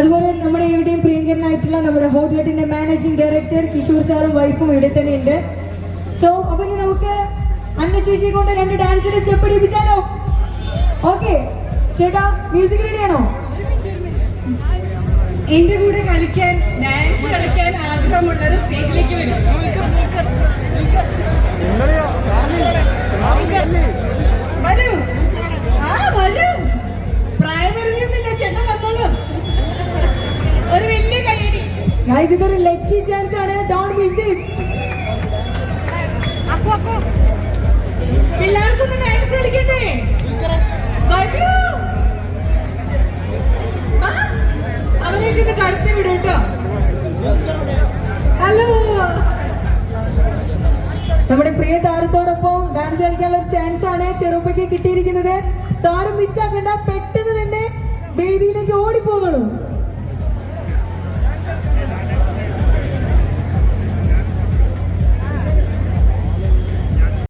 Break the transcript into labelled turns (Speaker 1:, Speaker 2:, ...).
Speaker 1: അതുപോലെ നമ്മുടെ ഇവിടെയും പ്രിയങ്കരനായിട്ടുള്ള നമ്മുടെ ഹോട്ട്ലെറ്റിന്റെ മാനേജിംഗ് ഡയറക്ടർ കിഷോർ സാറും വൈഫും ഇവിടെ തന്നെ ഉണ്ട്. സോ അപ്പൊ ഇനി നമുക്ക് അന്ന ചേച്ചി കൊണ്ട് രണ്ട് ഡാൻസിന്റെ സ്റ്റെപ്പ് പഠിപ്പിച്ചാലോ ഓക്കെ ചേട്ടാ മ്യൂസിക് റെഡി ആണോ?
Speaker 2: എന്റെ കൂടെ കളിക്കാൻ ഡാൻസ് കളിക്കാൻ ആഗ്രഹമുള്ളവർ സ്റ്റേജിലേക്ക് വരും.
Speaker 1: ഗൈസ് ഇതൊരു ലക്കി ചാൻസ് ആണ്. ഡോണ്ട് മിസ് ദിസ്
Speaker 2: പിള്ളേർക്കൊന്ന് ഡാൻസ് കളിക്കണ്ടേ? വരൂ. ആ, അവരെയൊക്കെ ഇത് കടത്തി വിടും കേട്ടോ. ഹലോ.
Speaker 1: നമ്മുടെ പ്രിയ താരത്തോടൊപ്പം ഡാൻസ് കളിക്കാനുള്ള ഒരു ചാൻസ് ആണ് ചെറുപ്പയ്ക്ക് കിട്ടിയിരിക്കുന്നത്. സാറും മിസ്സാക്കണ്ട പെട്ടെന്ന് തന്നെ വേദിയിലേക്ക് ഓടിപ്പോകണം.